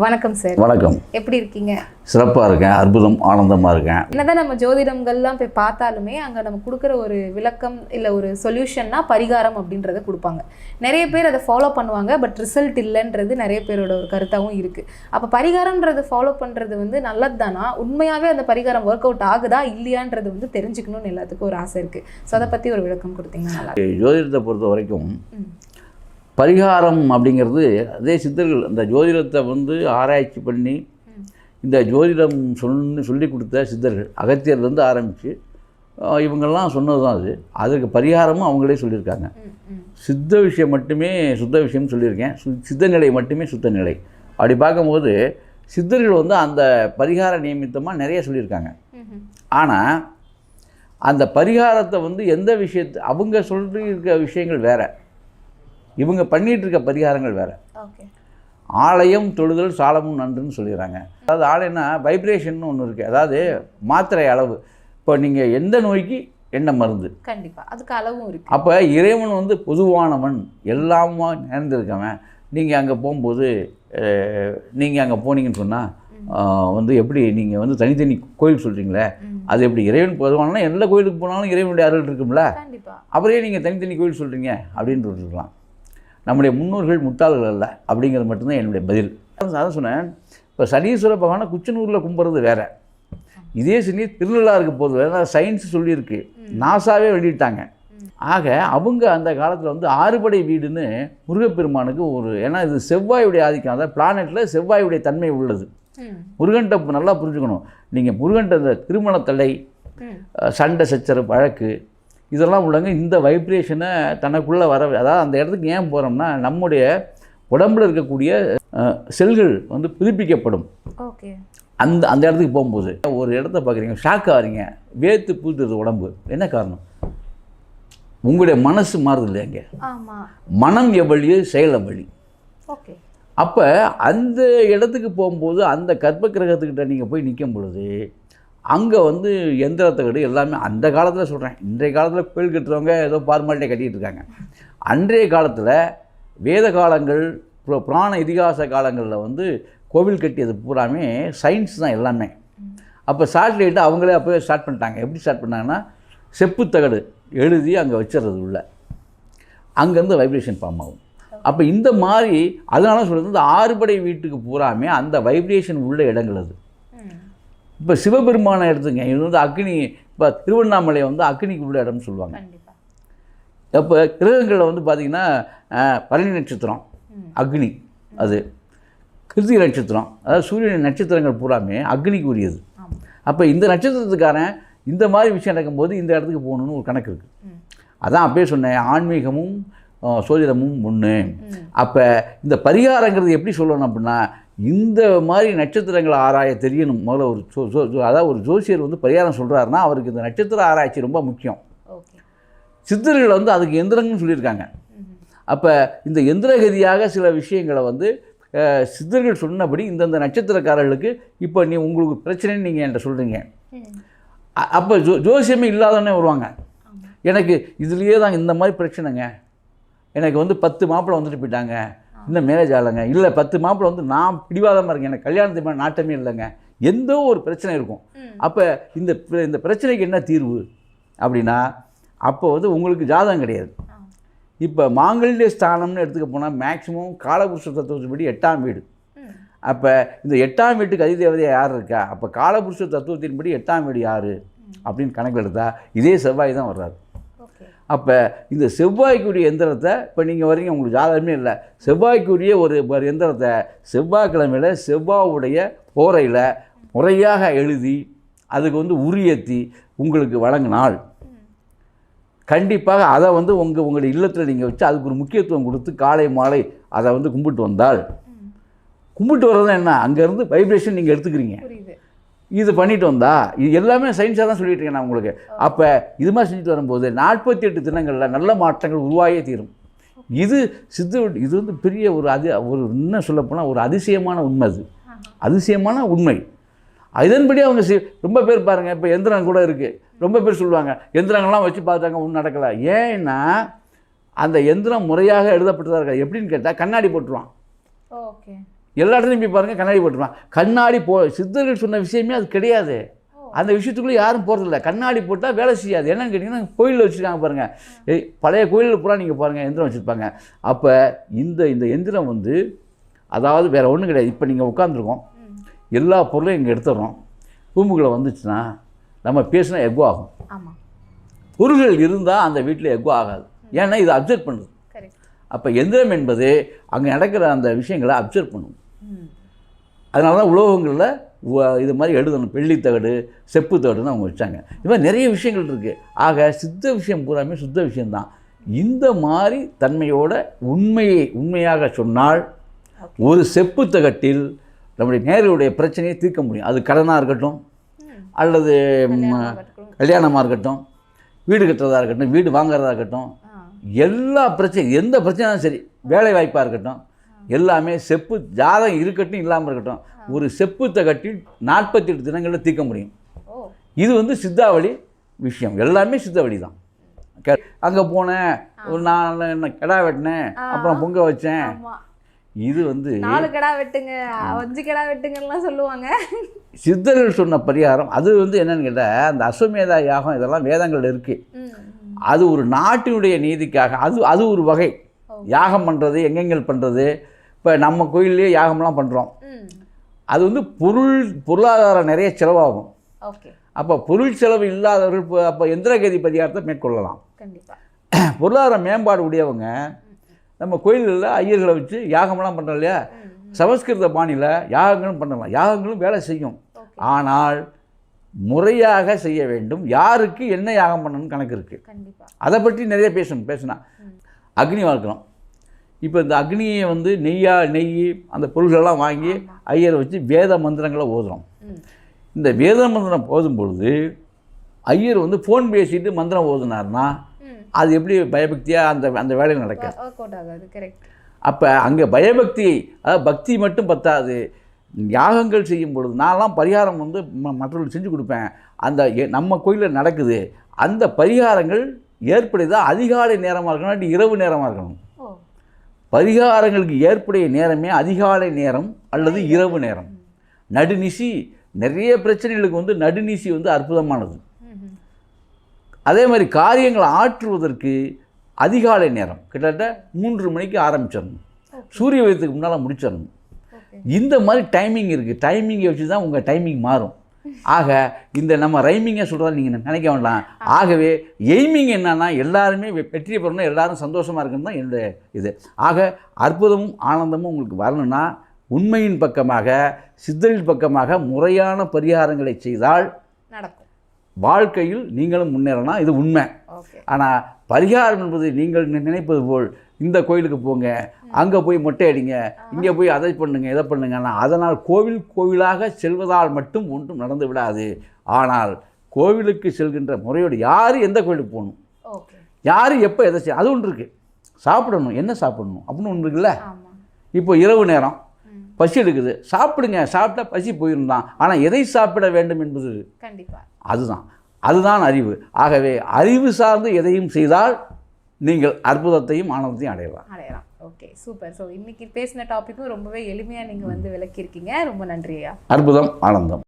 வணக்கம் சார் வணக்கம். எப்படி இருக்கீங்க? சிறப்பாக இருக்கேன். அற்புதம் ஆனந்தமாக இருக்கேன். என்னதான் நம்ம ஜோதிடங்கள்லாம் போய் பார்த்தாலுமே அங்கே நம்ம கொடுக்குற ஒரு விளக்கம் இல்லை ஒரு சொல்யூஷன்னா பரிகாரம் அப்படின்றத கொடுப்பாங்க. நிறைய பேர் அதை ஃபாலோ பண்ணுவாங்க பட் ரிசல்ட் இல்லைன்றது நிறைய பேரோட ஒரு கருத்தாகவும் இருக்குது அப்போ பரிகாரம்ன்றது ஃபாலோ பண்ணுறது வந்து நல்லது தானா உண்மையாகவே அந்த பரிகாரம் ஒர்க் அவுட் ஆகுதா? இல்லையான்றது வந்து தெரிஞ்சுக்கணும்னு எல்லாத்துக்கும் ஒரு ஆசை இருக்குது ஸோ அதை பற்றி ஒரு விளக்கம் கொடுத்தீங்கன்னா நல்லா. ஜோதிடத்தை பொறுத்த வரைக்கும். பரிகாரம் அப்படிங்கிறது அதே சித்தர்கள் அந்த ஜோதிடத்தை வந்து ஆராய்ச்சி பண்ணி. இந்த ஜோதிடம் சொல்லி சொல்லி கொடுத்த சித்தர்கள் அகத்தியர்லேருந்து ஆரம்பித்து இவங்கெல்லாம் சொன்னது தான் அது அதுக்கு பரிகாரமும் அவங்களே சொல்லியிருக்காங்க. சித்த விஷயம் மட்டுமே சுத்த விஷயம் சொல்லியிருக்கேன் சு சித்த நிலை மட்டுமே சுத்த நிலை அப்படி பார்க்கும்போது சித்தர்கள் வந்து அந்த பரிகார நியமித்தமாக நிறைய சொல்லியிருக்காங்க. ஆனால் அந்த பரிகாரத்தை வந்து எந்த விஷயத்து அவங்க சொல்லியிருக்க விஷயங்கள் வேற இவங்க பண்ணிட்டு இருக்க பரிகாரங்கள் வேற. ஓகே. ஆலயம் தொழுதல் சாலமும் நன்றுன்னு சொல்லிடுறாங்க. அதாவது ஆலயம்னா வைப்ரேஷன் ஒன்று இருக்குது அதாவது மாத்திரை அளவு. இப்போ நீங்கள் எந்த நோய்க்கு என்ன மருந்து? கண்டிப்பாக அதுக்கு அளவும் இருக்குது அப்போ இறைவன் வந்து பொதுவானவன். எல்லாமா நேர்ந்திருக்கவன். நீங்கள் அங்கே போகும்போது நீங்கள் அங்கே போனீங்கன்னு சொன்னால் வந்து எப்படி நீங்கள் வந்து தனித்தனி கோயில் சொல்கிறீங்களே. அது எப்படி இறைவன் பொதுவானா எந்த கோயிலுக்கு போனாலும் இறைவனுடைய அருள் இருக்கும்ல? ஏன் நீங்கள் தனித்தனி கோயில் சொல்கிறீங்க அப்படின்னு இருக்கலாம். நம்முடைய முன்னோர்கள் முட்டாள்கள் அல்ல அப்படிங்கிறது மட்டும்தான் என்னுடைய பதில். அதான் சொன்னேன். இப்போ சனீஸ்வர பகவானை குச்சனூரில் கும்புறது வேற. இதே சனி திருநள்ளாருக்கு போகிறது வேற சயின்ஸ் சொல்லியிருக்கு. நாசாவே வெளியிட்டாங்க. ஆக அவங்க அந்த காலத்தில் வந்து ஆறுபடை வீடுன்னு முருகப்பெருமானுக்கு ஒரு ஏன்னா இது செவ்வாயுடைய ஆதிக்கம். அதாவது பிளானெட்டில் செவ்வாயுடைய தன்மை உள்ளது. முருகன்ட்ட நல்லா புரிஞ்சுக்கணும். நீங்கள் முருகன்ட்ட இந்த திருமண தடை ம். அஹ், சண்டை சச்சரவு வழக்கு இதெல்லாம் உள்ளவங்க இந்த வைப்ரேஷனை தனக்குள்ளே வர அதாவது அந்த இடத்துக்கு ஏன் போகிறோம்னா நம்முடைய உடம்புல இருக்கக்கூடிய செல்கள் வந்து புதுப்பிக்கப்படும். ஓகே. அந்த அந்த இடத்துக்கு போகும்போது ஒரு இடத்த பார்க்குறீங்க ஷாக் ஆகிறீங்க வேத்து பூத்துறது உடம்பு. என்ன காரணம்? உங்களுடைய மனசு மாறுது இல்லைங்க ஆமாம் மனம் எவ்வளியோ செயல் எவ்வளி ஓகே. அப்போ அந்த இடத்துக்கு போகும்போது அந்த கர்ப்ப கிரகத்துக்கிட்ட நீங்கள் போய் நிற்கும் பொழுது அங்கே வந்து எந்திரத்தகடு எல்லாமே அந்த காலத்தில் சொல்கிறேன் இன்றைய காலத்தில் கோயில் கட்டுறவங்க ஏதோ பார்மாலிட்டியை கட்டிகிட்டு இருக்காங்க. அன்றைய காலத்தில் வேத காலங்கள் புராண இதிகாச காலங்களில் வந்து கோவில் கட்டியது பூராமே சயின்ஸ் தான் எல்லாமே. அப்போ சாட்டிலைட்டு அவங்களே அப்போவே ஸ்டார்ட் பண்ணிட்டாங்க. எப்படி ஸ்டார்ட் பண்ணாங்கன்னா செப்புத்தகடு எழுதி அங்கே வச்சிடுறது உள்ள. அங்கேருந்து வைப்ரேஷன் ஃபார்ம் ஆகும். அப்போ இந்த மாதிரி அதனால சொல்கிறது இந்த ஆறுபடை வீட்டுக்கு பூராமே அந்த வைப்ரேஷன் உள்ள இடங்கள் அது. இப்போ சிவபெருமானை எடுத்துங்க. இது வந்து அக்னி இப்போ திருவண்ணாமலை வந்து அக்னிக்கு உள்ள இடம்னு சொல்லுவாங்க. அப்போ கிரகங்களில் வந்து பார்த்திங்கன்னா பரணி நட்சத்திரம். அக்னி அது. கிருத்திகை நட்சத்திரம் அதாவது சூரியன் நட்சத்திரங்கள் பூராமே அக்னிக்கு உரியது அப்போ இந்த நட்சத்திரத்துக்காரன் இந்த மாதிரி விஷயம் நடக்கும்போது இந்த இடத்துக்கு போகணுன்னு ஒரு கணக்கு இருக்குது அதான் அப்பயே சொன்னேன் ஆன்மீகமும் சோதிடமும் ஒன்று அப்போ இந்த பரிகாரங்கிறது எப்படி சொல்லணும் அப்படின்னா இந்த மாதிரி நட்சத்திரங்களை ஆராய தெரியணும். முதல்ல ஒரு ஜோ ஜோ- ஜோ- அதாவது ஒரு ஜோசியர் வந்து பரிகாரம் சொல்கிறாருன்னா அவருக்கு இந்த நட்சத்திர ஆராய்ச்சி ரொம்ப முக்கியம். சித்தர்கள் வந்து அதுக்கு எந்திரங்கள்னு சொல்லியிருக்காங்க. அப்போ இந்த எந்திரகதியாக சில விஷயங்களை வந்து சித்தர்கள் சொன்னபடி இந்தந்த நட்சத்திரக்காரர்களுக்கு இப்போ நீ உங்களுக்கு பிரச்சனைன்னு நீங்கள் என்கிட்ட சொல்கிறீங்க அப்போ ஜோ ஜோசியமே இல்லாதவனே வருவாங்க. எனக்கு இதுலேயே தான் இந்த மாதிரி பிரச்சனைங்க. எனக்கு வந்து பத்து மாப்பிள்ளை வந்துட்டு போயிட்டாங்க. இன்னும் மேரேஜ் ஆகலைங்க. இல்லை பத்து மாப்பிள்ளை வந்து நான் பிடிவாதமாக இருக்கேன். எனக்கு கல்யாணத்துக்கு மேலே நாட்டமே இல்லைங்க. எந்த ஒரு பிரச்சனை இருக்கும். அப்போ இந்த இந்த பிரச்சனைக்கு என்ன தீர்வு? அப்படின்னா அப்போ வந்து உங்களுக்கு ஜாதகம் கிடையாது. இப்போ மாங்கல்ய ஸ்தானம்னு எடுத்துக்க போனால் மேக்ஸிமம் காலபுருஷ தத்துவத்தின்படி எட்டாம் வீடு. அப்போ இந்த எட்டாம் வீட்டுக்கு அதிதேவதையாக யார் இருக்கா? அப்போ காலபுருஷ தத்துவத்தின்படி எட்டாம் வீடு யார்? அப்படின்னு கணக்கில் எடுத்தா இதே செவ்வாய் தான் வர்றாரு. அப்போ இந்த செவ்வாய்க்குரிய எந்திரத்தை இப்போ நீங்கள் வரீங்க உங்களுக்கு ஜாதகமே இல்லை. செவ்வாய்க்குரிய ஒரு ஒரு எந்திரத்தை செவ்வாய்க்கிழமையில் செவ்வாவுடைய போரையில் முறையாக எழுதி அதுக்கு வந்து உரியேற்றி உங்களுக்கு வழங்கினால் கண்டிப்பாக அதை வந்து உங்கள் உங்களுடைய இல்லத்தில் நீங்கள் வச்சு அதுக்கு ஒரு முக்கியத்துவம் கொடுத்து காலை மாலை அதை வந்து கும்பிட்டு வந்தால் கும்பிட்டு வர்றது என்ன? அங்கேருந்து வைப்ரேஷன் நீங்கள் எடுத்துக்கிறீங்க. இது பண்ணிட்டு வந்தா இது எல்லாமே சயின்ஸாக தான் சொல்லிட்டு இருக்கேன் நான் உங்களுக்கு. அப்போ இது மாதிரி செஞ்சுட்டு வரும்போது நாற்பத்தி எட்டு தினங்களில் நல்ல மாற்றங்கள் உருவாயே தீரும். இது சித்து இது வந்து பெரிய ஒரு அது ஒரு இன்னும் சொல்லப்போனால் ஒரு அதிசயமான உண்மை அது. அதிசயமான உண்மை. இதன்படி அவங்க ரொம்ப பேர் பாருங்கள் இப்போ எந்திரம் கூட இருக்குது ரொம்ப பேர் சொல்லுவாங்க எந்திரங்கள்லாம் வச்சு பார்த்தாங்க ஒன்றும் நடக்கலை. ஏன்னா அந்த எந்திரம் முறையாக எழுதப்பட்டதாக இருக்கா? எப்படின்னு கேட்டால் கண்ணாடி போட்டுருவான். ஓகே. எல்லா இடத்துலையும் போய் பாருங்கள் கண்ணாடி போட்டுருவான். கண்ணாடி போ சித்தர்கள் சொன்ன விஷயமே அது கிடையாது. அந்த விஷயத்துக்குள்ளே யாரும் போகிறதில்ல கண்ணாடி போட்டால் வேலை செய்யாது. என்னன்னு கேட்டிங்கன்னா கோயிலில் வச்சுருக்காங்க பாருங்கள் பழைய கோயிலில் பூரா நீங்கள் பாருங்கள் எந்திரம் வச்சுருப்பாங்க. அப்போ இந்த இந்த எந்திரம் வந்து அதாவது வேறு ஒன்றும் கிடையாது. இப்போ நீங்கள் உட்காந்துருக்கோம் எல்லா பொருளையும் இங்கே எடுத்துடுறோம். ரூமுக்குள்ளே வந்துச்சுன்னா நம்ம பேசினா எக்கோ ஆகும். பொருள்கள் இருந்தால் அந்த வீட்டில் எக்கோ ஆகாது. ஏன்னா இது அப்சர்வ் பண்ணுது. அப்போ எந்திரம் என்பது அங்கே நடக்கிற அந்த விஷயங்களை அப்சர்வ் பண்ணும். அதனால தான் உலோகங்களில் இது மாதிரி எழுதணும். வெள்ளித்தகடு செப்பு தகடுன்னு அவங்க வச்சாங்க இது மாதிரி நிறைய விஷயங்கள் இருக்குது ஆக சித்த விஷயம் பூராமே சுத்த விஷயம்தான். இந்த மாதிரி தன்மையோட உண்மையை உண்மையாக சொன்னால் ஒரு செப்பு தகட்டில் நம்முடைய நேருடைய பிரச்சனையை தீர்க்க முடியும். அது கடனாக இருக்கட்டும் அல்லது கல்யாணமாக இருக்கட்டும். வீடு கட்டுறதா இருக்கட்டும் வீடு வாங்குறதா இருக்கட்டும் எல்லா பிரச்சனை எந்த பிரச்சனையும் சரி வேலை வாய்ப்பாக இருக்கட்டும் எல்லாமே செப்பு ஜாதகம் இருக்கட்டும் இல்லாமல் இருக்கட்டும் ஒரு செப்பு தகட்டில் நாற்பத்தி எட்டு தினங்களில் தீர்க்க முடியும். இது வந்து சித்தாவளி விஷயம். எல்லாமே சித்தாவளி தான். அங்கே போனேன் ஒரு நான் என்ன கிடா வெட்டினேன் அப்புறம் பொங்க வச்சேன். இது வந்து நாலு கடா வெட்டுங்க அஞ்சு கடா வெட்டுங்கலாம் சொல்லுவாங்க. சித்தர்கள் சொன்ன பரிகாரம் அது வந்து என்னன்னு கேட்டால் அந்த அஸ்வமேதா யாகம் இதெல்லாம் வேதங்கள் இருக்குது அது ஒரு நாட்டினுடைய நீதிக்காக அது அது ஒரு வகை. யாகம் பண்ணுறது எங்கெங்கள் பண்ணுறது இப்போ நம்ம கோயில்லையே யாகம்லாம் பண்ணுறோம் அது வந்து பொருள் பொருளாதாரம் நிறைய செலவாகும். அப்போ பொருள் செலவு இல்லாதவர்கள் இப்போ அப்போ எந்திரகதி பரிகாரத்தை மேற்கொள்ளலாம். பொருளாதார மேம்பாடு உடையவங்க நம்ம கோயில்களில் ஐயர்களை வச்சு யாகமெல்லாம் பண்ணுறோம் இல்லையா? சமஸ்கிருத பாணியில் யாகங்களும் பண்ணலாம். யாகங்களும் வேலை செய்யும். ஆனால் முறையாக செய்ய வேண்டும். யாருக்கு என்ன யாகம் பண்ணணும்னு கணக்கு இருக்குது அதை பற்றி நிறைய பேசணும் பேசினா. அக்னி வளர்க்குறோம் இப்போ இந்த அக்னியை வந்து நெய்யா நெய் அந்த பொருள்களெல்லாம் வாங்கி ஐயரை வச்சு வேத மந்திரங்களை ஓதுறோம். இந்த வேத மந்திரம் ஓதும் பொழுது ஐயர் வந்து ஃபோன் பேசிட்டு மந்திரம் ஓதுனார்னா அது எப்படி பயபக்தியாக அந்த அந்த வேலையில் நடக்காது கரெக்ட் அப்போ அங்கே பயபக்தி அதாவது பக்தி மட்டும் பத்தாது. யாகங்கள் செய்யும் பொழுது நான்லாம் பரிகாரம் வந்து ம- மற்றவர்களுக்கு செஞ்சு கொடுப்பேன். அந்த நம்ம கோயிலில் நடக்குது. அந்த பரிகாரங்கள் ஏற்படுதா அதிகாலை நேரமாக இருக்கணும் இரவு நேரமாக இருக்கணும்? பரிகாரங்களுக்கு ஏற்புடைய நேரமே அதிகாலை நேரம் அல்லது இரவு நேரம். நடுநிசி நிறைய பிரச்சனைகளுக்கு வந்து நடுநிசி வந்து அற்புதமானது. அதே மாதிரி காரியங்களை ஆற்றுவதற்கு அதிகாலை நேரம். கிட்டத்தட்ட மூன்று மணிக்கு ஆரம்பிச்சிடணும். சூரிய உதயத்துக்கு முன்னால் முடிச்சிடணும். இந்த மாதிரி டைமிங் இருக்குது டைமிங்கை வச்சு தான் உங்கள் டைமிங் மாறும். ஆக இந்த நம்ம ரைமிங்கை சொல்கிறத நீங்கள் நினைக்க வேண்டாம். ஆகவே எய்மிங் என்னன்னா எல்லாருமே வெற்றி பெறணும் எல்லாரும் சந்தோஷமாக இருக்குன்னு தான் என்னுடைய இது. ஆக அற்புதமும் ஆனந்தமும் உங்களுக்கு வரணும்னா உண்மையின் பக்கமாக சித்தரின் பக்கமாக முறையான பரிகாரங்களை செய்தால் நடக்கும். வாழ்க்கையில் நீங்களும் முன்னேறலாம். இது உண்மை. ஆனால் பரிகாரம் என்பது நீங்கள் நினைப்பது போல் இந்த கோயிலுக்கு போங்க அங்கே போய் மொட்டை அடிங்க இங்கே போய் அதை பண்ணுங்க இதை பண்ணுங்கன்னா அதனால் கோவில் கோவிலாக செல்வதால் மட்டும் ஒன்றும் நடந்து விடாது. ஆனால் கோவிலுக்கு செல்கின்ற முறையோடு யார் எந்த கோயிலுக்கு போகணும்? யார் எப்போ எதை செய்ய அது ஒன்று இருக்குது சாப்பிடணும் என்ன சாப்பிடணும் அப்படின்னு ஒன்று இருக்குல்ல? இப்போ இரவு நேரம் பசி எடுக்குது சாப்பிடுங்க சாப்பிட்டா பசி போயிருந்தான் ஆனால் எதை சாப்பிட வேண்டும் என்பது? கண்டிப்பா. அதுதான். அதுதான் அறிவு. ஆகவே அறிவு சார்ந்து எதையும் செய்தால் நீங்கள் அற்புதத்தையும் ஆனந்தத்தையும் அடையலாம். அடையலாம். ஓகே சூப்பர் ஸோ இன்னைக்கு பேசின டாபிக்கும் ரொம்பவே எளிமையாக நீங்கள் வந்து விளக்கியிருக்கீங்க. ரொம்ப நன்றி ஐயா. அற்புதம் ஆனந்தம்.